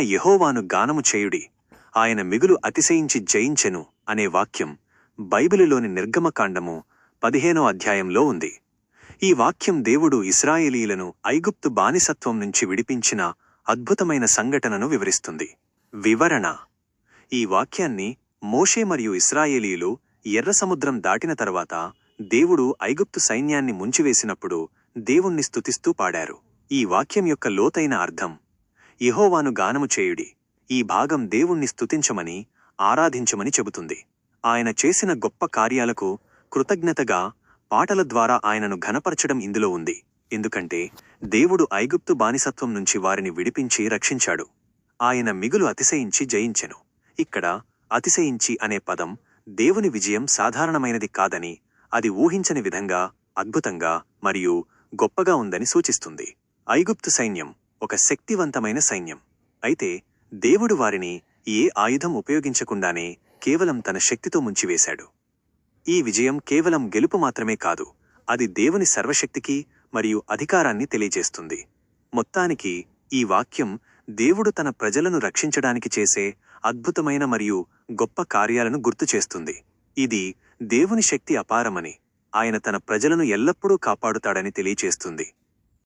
యహోవాను గానము చేయుడి. ఆయన మిగులు అతిశయించి జయించెను అనే వాక్యం బైబిలులోని నిర్గమకాండము పదిహేనో అధ్యాయంలో ఉంది. ఈ వాక్యం దేవుడు ఇస్రాయేలీలను ఐగుప్తు బానిసత్వం నుంచి విడిపించిన అద్భుతమైన సంఘటనను వివరిస్తుంది. వివరణ. ఈ వాక్యాన్ని మోషే మరియు ఇస్రాయేలీలు ఎర్ర సముద్రం దాటిన తర్వాత దేవుడు ఐగుప్తు సైన్యాన్ని ముంచివేసినప్పుడు దేవుణ్ణి స్తుతిస్తూ పాడారు. ఈ వాక్యం యొక్క లోతైన అర్థం ఇహోవాను గానము చేయుడి. ఈ భాగం దేవుణ్ణి స్తుతించమని ఆరాధించమని చెబుతుంది. ఆయన చేసిన గొప్ప కార్యాలకు కృతజ్ఞతగా పాటల ద్వారా ఆయనను ఘనపరచడం ఇందులో ఉంది. ఎందుకంటే దేవుడు ఐగుప్తు బానిసత్వం నుంచి వారిని విడిపించి రక్షించాడు. ఆయన మిగులు అతిశయించి జయించెను. ఇక్కడ అతిశయించి అనే పదం దేవుని విజయం సాధారణమైనది కాదని అది ఊహించని విధంగా అద్భుతంగా మరియు గొప్పగా ఉందని సూచిస్తుంది. ఐగుప్తు సైన్యం ఒక శక్తివంతమైన సైన్యం. అయితే దేవుడు వారిని ఏ ఆయుధం ఉపయోగించకుండానే కేవలం తన శక్తితో ముంచివేశాడు. ఈ విజయం కేవలం గెలుపు మాత్రమే కాదు అది దేవుని సర్వశక్తికి మరియు అధికారాన్ని తెలియజేస్తుంది. మొత్తానికి ఈ వాక్యం దేవుడు తన ప్రజలను రక్షించడానికి చేసే అద్భుతమైన మరియు గొప్ప కార్యాలను గుర్తు చేస్తుంది. ఇది దేవుని శక్తి అపారమని ఆయన తన ప్రజలను ఎల్లప్పుడూ కాపాడుతాడని తెలియచేస్తుంది.